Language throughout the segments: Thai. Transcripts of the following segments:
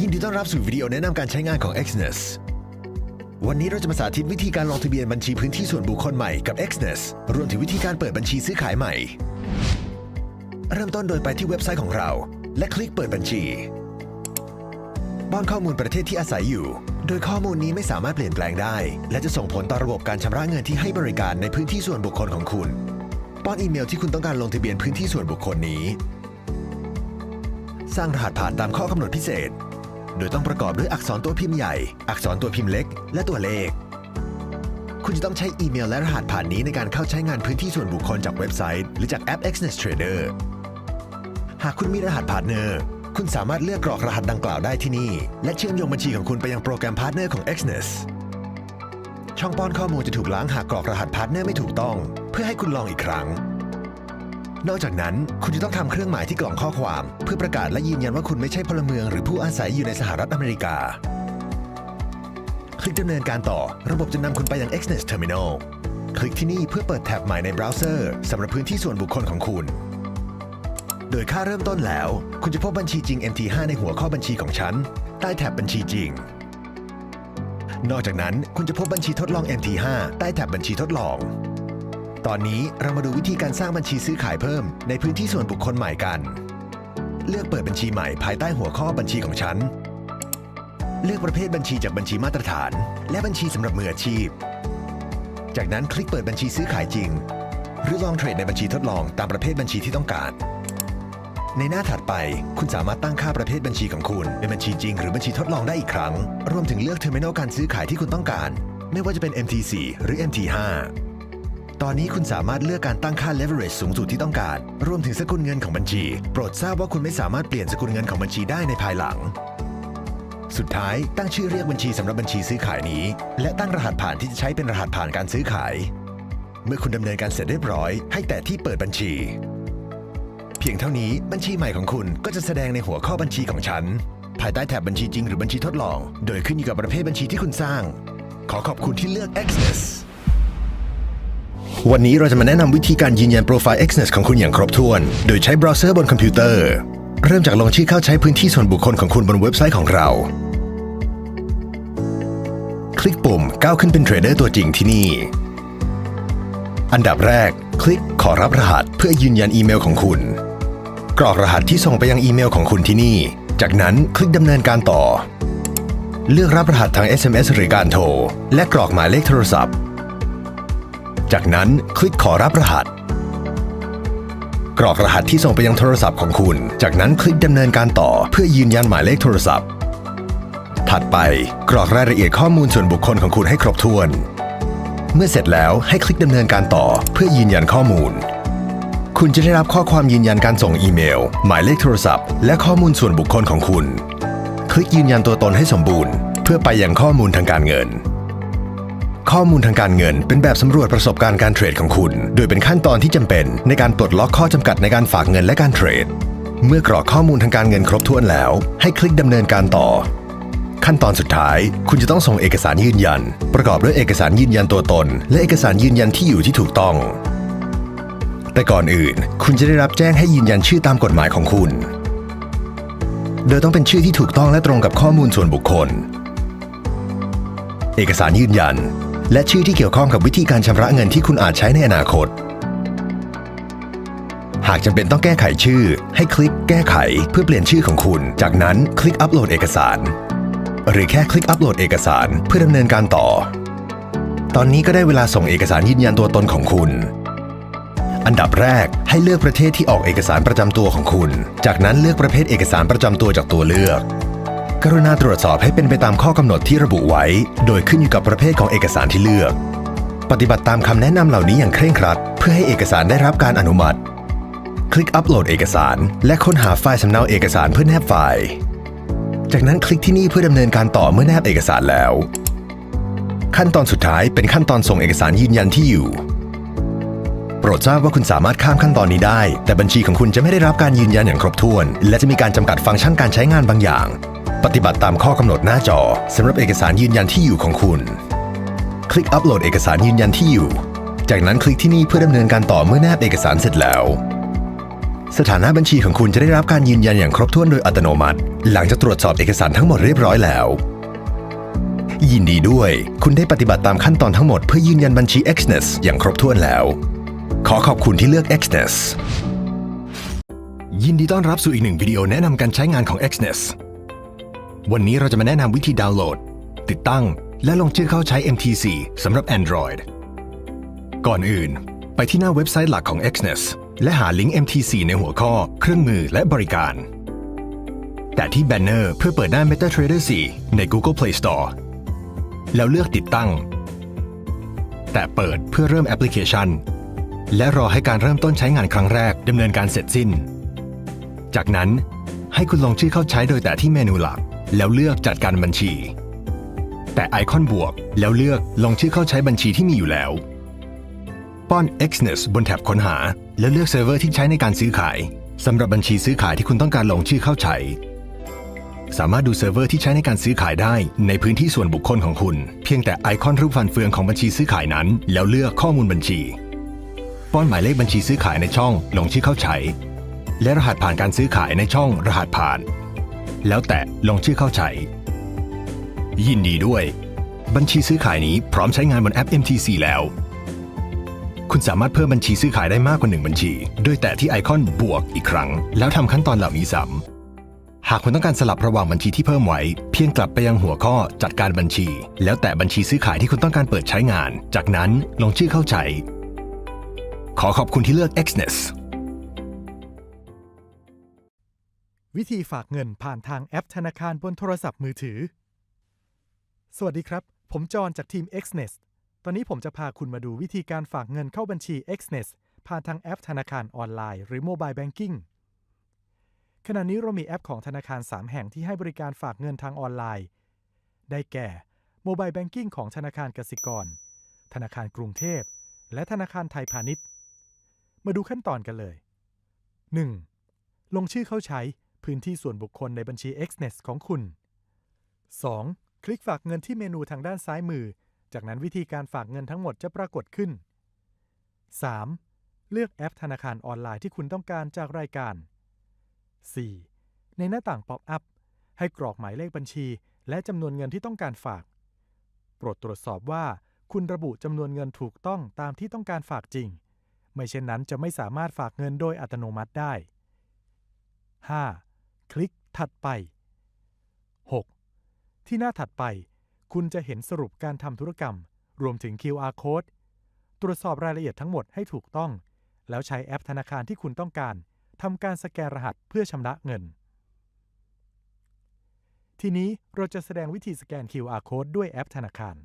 ยินดีต้อนรับสู่วิดีโอแนะนำการใช้งานของ Xness วันนี้เราจะมาสาธิตวิธีการลงทะเบียนบัญชีพื้นที่ส่วนบุคคลใหม่กับ Xness รวมถึงวิธีการเปิดบัญชีซื้อขายใหม่ เริ่มต้นโดยไปที่เว็บไซต์ของเรา และคลิกเปิดบัญชีป้อนข้อมูลประเทศที่อาศัยอยู่ โดยข้อมูลนี้ไม่สามารถเปลี่ยนแปลงได้ และจะส่งผลต่อระบบการชำระเงินที่ให้บริการในพื้นที่ส่วนบุคคลของคุณ ป้อนอีเมลที่คุณต้องการลงทะเบียนพื้นที่ส่วนบุคคลนี้ สร้างรหัสผ่านตามข้อกำหนดพิเศษ โดยต้องประกอบด้วยอักษรตัวพิมพ์ใหญ่ อักษรตัวพิมพ์เล็ก และตัวเลข คุณจะต้องใช้อีเมลและรหัสผ่านนี้ในการเข้าใช้งานพื้นที่ส่วนบุคคลจากเว็บไซต์ หรือจากแอป Xness Trader หากคุณมีรหัสพาร์ทเนอร์คุณสามารถเลือกกรอกรหัสดังกล่าวได้ที่นี่ และเชื่อมโยงบัญชีของคุณไปยังโปรแกรมพาร์ทเนอร์ของ Xness ช่องป้อนข้อมูลจะถูกล้างหากกรอกรหัสพาร์ทเนอร์ไม่ถูกต้อง เพื่อให้คุณลองอีกครั้ง นอกจากนั้น คุณจะต้องทำเครื่องหมายที่กล่องข้อความ เพื่อประกาศและยืนยันว่าคุณไม่ใช่พลเมืองหรือผู้อาศัยอยู่ในสหรัฐอเมริกา คลิกดำเนินการต่อ ระบบจะนำคุณไปยัง Xness Terminal คลิกที่นี่เพื่อเปิดแท็บใหม่ในเบราว์เซอร์สำหรับพื้นที่ส่วนบุคคลของคุณ โดยค่าเริ่มต้นแล้ว คุณจะพบบัญชีจริง MT5 ในหัวข้อบัญชีของฉัน ใต้แท็บบัญชีจริง นอกจากนั้นคุณจะพบบัญชีทดลอง MT5 ใต้แท็บบัญชีทดลอง ตอนนี้เรามาดูวิธีการสร้างบัญชีซื้อขายเพิ่ม ในพื้นที่ส่วนบุคคลใหม่กัน เลือกเปิดบัญชีใหม่ภายใต้หัวข้อบัญชีของฉัน เลือกประเภทบัญชีจากบัญชีมาตรฐาน และบัญชีสำหรับมืออาชีพ จากนั้นคลิกเปิดบัญชีซื้อขายจริง หรือลองเทรดในบัญชีทดลองตามประเภทบัญชีที่ต้องการ ในหน้าถัดไปคุณสามารถตั้งค่าประเภทบัญชีของคุณ เป็นบัญชีจริงหรือบัญชีทดลองได้อีกครั้ง รวมถึงเลือกเทอร์มินอลการซื้อขายที่คุณต้องการ ไม่ว่าจะเป็น MT4 หรือ MT5 ตอนนี้คุณสามารถเลือกการตั้งค่า leverage สูงสุดที่ต้องการ รวมถึงสกุลเงินของบัญชี โปรดทราบว่าคุณไม่สามารถเปลี่ยนสกุลเงินของบัญชีได้ในภายหลัง สุดท้าย ตั้งชื่อเรียกบัญชีสำหรับบัญชีซื้อขายนี้ และตั้งรหัสผ่านที่จะใช้เป็นรหัสผ่านการซื้อขาย เมื่อคุณดำเนินการเสร็จเรียบร้อย ให้แตะที่เปิดบัญชี เพียงเท่านี้บัญชีใหม่ของคุณก็จะแสดงในหัวข้อบัญชีของฉัน ภายใต้แถบบัญชีจริงหรือบัญชีทดลอง โดยขึ้นอยู่กับประเภทบัญชีที่คุณสร้าง ขอขอบคุณที่เลือก Xness วันนี้เราจะมาแนะนำวิธีการยืนยันโปรไฟล์ Xness ของคุณอย่างครบถ้วน โดยใช้เบราว์เซอร์บนคอมพิวเตอร์ เริ่มจากลงชื่อเข้าใช้พื้นที่ส่วนบุคคลของคุณบนเว็บไซต์ของเรา คลิกปุ่มก้าวขึ้นเป็นเทรดเดอร์ตัวจริงที่นี่ อันดับแรก คลิกขอรับรหัสเพื่อยืนยันอีเมลของคุณ กรอกรหัสที่ส่งไปยังอีเมลของคุณที่นี่ จากนั้นคลิกดำเนินการต่อ เลือกรับรหัสทาง SMS หรือการโทร และกรอกหมายเลขโทรศัพท์ จากนั้นคลิกขอรับรหัส กรอกรหัสที่ส่งไปยังโทรศัพท์ของคุณ จากนั้นคลิกดำเนินการต่อเพื่อยืนยันหมายเลขโทรศัพท์ ถัดไปกรอกรายละเอียดข้อมูลส่วนบุคคลของคุณให้ครบถ้วน เมื่อเสร็จแล้วให้คลิกดำเนินการต่อเพื่อยืนยันข้อมูล คุณจะได้รับข้อความยืนยันการส่งอีเมล หมายเลขโทรศัพท์ และข้อมูลส่วนบุคคลของคุณ คลิกยืนยันตัวตนให้สมบูรณ์ เพื่อไปยังข้อมูลทางการเงิน ข้อมูลทางการเงิน เป็นแบบสำรวจประสบการณ์การเทรดของคุณ โดยเป็นขั้นตอนที่จำเป็น ในการปลดล็อกข้อจำกัดในการฝากเงินและการเทรด เมื่อกรอกข้อมูลทางการเงินครบถ้วนแล้ว ให้คลิกดำเนินการต่อ ขั้นตอนสุดท้าย คุณจะต้องส่งเอกสารยืนยัน ประกอบด้วยเอกสารยืนยันตัวตน และเอกสารยืนยันที่อยู่ที่ถูกต้อง แต่ก่อนอื่น คุณจะได้รับแจ้งให้ยืนยันชื่อตามกฎหมายของคุณ โดยต้องเป็นชื่อที่ถูกต้องและตรงกับข้อมูลส่วนบุคคล เอกสารยืนยัน และชื่อที่เกี่ยวข้องกับวิธีการชำระเงินที่คุณอาจใช้ในอนาคต หากจำเป็นต้องแก้ไขชื่อ ให้คลิกแก้ไขเพื่อเปลี่ยนชื่อของคุณ จากนั้นคลิกอัปโหลดเอกสาร หรือแค่คลิกอัปโหลดเอกสารเพื่อดำเนินการต่อ ตอนนี้ก็ได้เวลาส่งเอกสารยืนยันตัวตนของคุณอันดับแรกให้เลือกประเทศที่ออกเอกสารประจำตัวของคุณ จากนั้นเลือกประเภทเอกสารประจำตัวจากตัวเลือก กรุณาตรวจสอบให้เป็นไปตามข้อกำหนดที่ระบุไว้ โดยขึ้นอยู่กับประเภทของเอกสารที่เลือก ปฏิบัติตามคำแนะนำเหล่านี้อย่างเคร่งครัด เพื่อให้เอกสารได้รับการอนุมัติ คลิกอัปโหลดเอกสาร และค้นหาไฟล์สำเนาเอกสารเพื่อแนบไฟล์ จากนั้นคลิกที่นี่เพื่อดำเนินการต่อเมื่อแนบเอกสารแล้ว ขั้นตอนสุดท้ายเป็นขั้นตอนส่งเอกสารยืนยันที่อยู่โปรดทราบว่าคุณสามารถข้ามขั้นตอนนี้ได้ แต่บัญชีของคุณจะไม่ได้รับการยืนยันอย่างครบถ้วน และจะมีการจำกัดฟังก์ชันการใช้งานบางอย่าง ปฏิบัติตามข้อกำหนดหน้าจอสำหรับเอกสารยืนยันที่อยู่ของคุณ คลิกอัปโหลดเอกสารยืนยันที่อยู่ จากนั้นคลิกที่นี่เพื่อดำเนินการต่อเมื่อแนบเอกสารเสร็จแล้ว สถานะบัญชีของคุณจะได้รับการยืนยันอย่างครบถ้วนโดยอัตโนมัติ หลังจากตรวจสอบเอกสารทั้งหมดเรียบร้อยแล้ว ยินดีด้วย คุณได้ปฏิบัติตามขั้นตอนทั้งหมดเพื่อยืนยันบัญชี Xness อย่างครบถ้วนแล้ว ขอขอบคุณที่เลือก Xness ยินดีต้อนรับสู่อีกหนึ่งวิดีโอแนะนำการใช้งานของ Xness วันนี้เราจะมาแนะนำวิธีดาวน์โหลด ติดตั้ง และลงชื่อเข้าใช้ MTC สำหรับ Android ก่อนอื่น ไปที่หน้าเว็บไซต์หลักของ Xness และหาลิงก์ MTC ในหัวข้อ เครื่องมือและบริการ แต่ที่แบนเนอร์เพื่อเปิดหน้า MetaTrader 4 ใน Google Play Store แล้วเลือกติดตั้ง แต่เปิดเพื่อเริ่มแอปพลิเคชัน และรอให้การเริ่มต้นใช้งานครั้งแรกดำเนินการเสร็จสิ้น จากนั้นให้คุณลงชื่อเข้าใช้โดยแต่ที่เมนูหลัก แล้วเลือกจัดการบัญชี แต่ไอคอนบวกแล้วเลือกลงชื่อเข้าใช้บัญชีที่มีอยู่แล้ว ป้อน Xness บนแท็บค้นหา แล้วเลือกเซิร์ฟเวอร์ที่ใช้ในการซื้อขายสำหรับบัญชีซื้อขายที่คุณต้องการลงชื่อเข้าใช้ สามารถดูเซิร์ฟเวอร์ที่ใช้ในการซื้อขายได้ในพื้นที่ส่วนบุคคลของคุณ เพียงแต่ไอคอนรูปฟันเฟืองของบัญชีซื้อขายนั้น แล้วเลือกข้อมูลบัญชี ป้อนหมายเลขบัญชีซื้อขายในช่องลงชื่อเข้าใช้ และรหัสผ่านการซื้อขายในช่องรหัสผ่าน แล้วแตะลงชื่อเข้าใช้ ยินดีด้วย บัญชีซื้อขายนี้พร้อมใช้งานบนแอป MTC แล้ว คุณสามารถเพิ่มบัญชีซื้อขายได้มากกว่าหนึ่งบัญชี โดยแตะที่ไอคอนบวกอีกครั้ง แล้วทำขั้นตอนเหล่านี้ซ้ำหากคุณต้องการสลับระหว่างบัญชีที่เพิ่มไว้ เพียงกลับไปยังหัวข้อจัดการบัญชี แล้วแตะบัญชีซื้อขายที่คุณต้องการเปิดใช้งาน จากนั้นลงชื่อเข้าใช้ขอขอบคุณที่เลือก Xness วิธีฝากเงินผ่านทางแอปธนาคารบนโทรศัพท์มือถือ สวัสดีครับ ผมจอนจากทีม Xness ตอนนี้ผมจะพาคุณมาดูวิธีการฝากเงินเข้าบัญชี Xness ผ่านทางแอปธนาคารออนไลน์หรือ Mobile Banking ขณะนี้เรามีแอปของธนาคาร 3 แห่งที่ให้บริการฝากเงินทางออนไลน์ ได้แก่ Mobile Banking ของธนาคารกสิกร ธนาคารกรุงเทพ และธนาคารไทยพาณิชย์ มาดูขั้นตอนกันเลย 1. ลงชื่อเข้าใช้ พื้นที่ส่วนบุคคลในบัญชี Xness ของคุณ 2. คลิกฝากเงินที่เมนูทางด้านซ้ายมือ จากนั้นวิธีการฝากเงินทั้งหมดจะปรากฏขึ้น 3. เลือกแอปธนาคารออนไลน์ที่คุณต้องการจากรายการ 4. ในหน้าต่างป๊อปอัพให้กรอกหมายเลขบัญชี และจำนวนเงินที่ต้องการฝาก โปรดตรวจสอบว่า คุณระบุจำนวนเงินถูกต้องตามที่ต้องการฝากจริง ไม่เช่นนั้นจะไม่สามารถฝากเงินโดยอัตโนมัติได้ 5. คลิกถัดไป 6. ที่หน้าถัดไป คุณจะเห็นสรุปการทำธุรกรรม รวมถึง QR code ตรวจสอบรายละเอียดทั้งหมดให้ถูกต้อง แล้วใช้แอปธนาคารที่คุณต้องการทำการสแกนรหัสเพื่อชำระเงิน ทีนี้เราจะแสดงวิธีสแกน QR code ด้วยแอปธนาคาร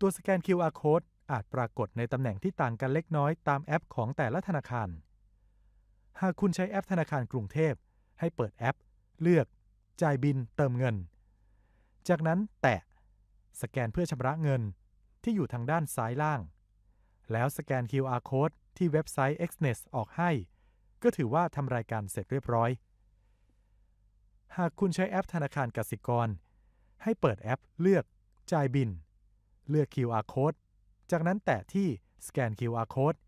ตัวสแกน QR code อาจปรากฏในตำแหน่งที่ต่างกันเล็กน้อยตามแอปของแต่ละธนาคาร หากคุณใช้แอปธนาคารกรุงเทพ ให้เปิดแอป เลือก จ่ายบิน เติมเงิน จากนั้นแตะ สแกนเพื่อชำระเงินที่อยู่ทางด้านซ้ายล่าง แล้วสแกน QR code ที่เว็บไซต์ Xness ออกให้ ก็ถือว่าทำรายการเสร็จเรียบร้อย หากคุณใช้แอปธนาคารกสิกร ให้เปิดแอปเลือก จ่ายบิน เลือก QR code จากนั้นแตะที่สแกน QR code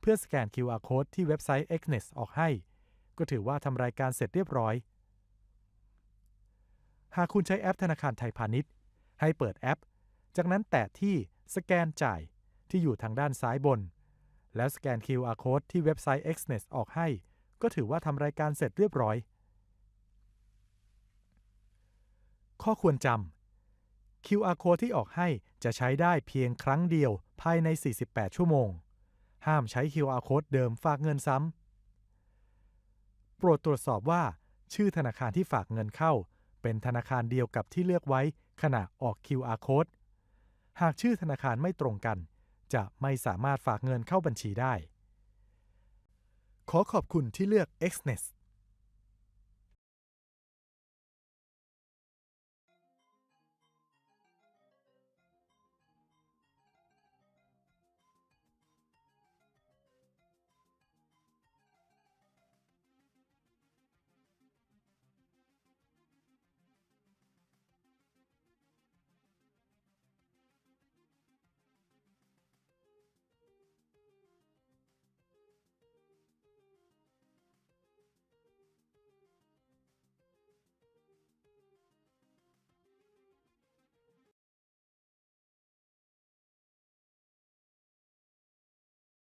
เพื่อสแกน QR code ที่เว็บไซต์ Xness ออกให้ ก็ถือว่าทำรายการเสร็จเรียบร้อย หากคุณใช้แอปธนาคารไทยพาณิชย์ ให้เปิดแอป จากนั้นแตะที่สแกนจ่ายที่อยู่ทางด้านซ้ายบน แล้วสแกน QR code ที่เว็บไซต์ Xness ออกให้ ก็ถือว่าทำรายการเสร็จเรียบร้อย ข้อควรจำ QR code ที่ออกให้จะใช้ได้เพียงครั้งเดียวภายใน 48 ชั่วโมง ห้ามใช้ QR code เดิมฝากเงินซ้ำ โปรดตรวจสอบว่า ชื่อธนาคารที่ฝากเงินเข้า เป็นธนาคารเดียวกับที่เลือกไว้ขณะออก QR code หากชื่อธนาคารไม่ตรงกัน จะไม่สามารถฝากเงินเข้าบัญชีได้ ขอขอบคุณที่เลือก Xness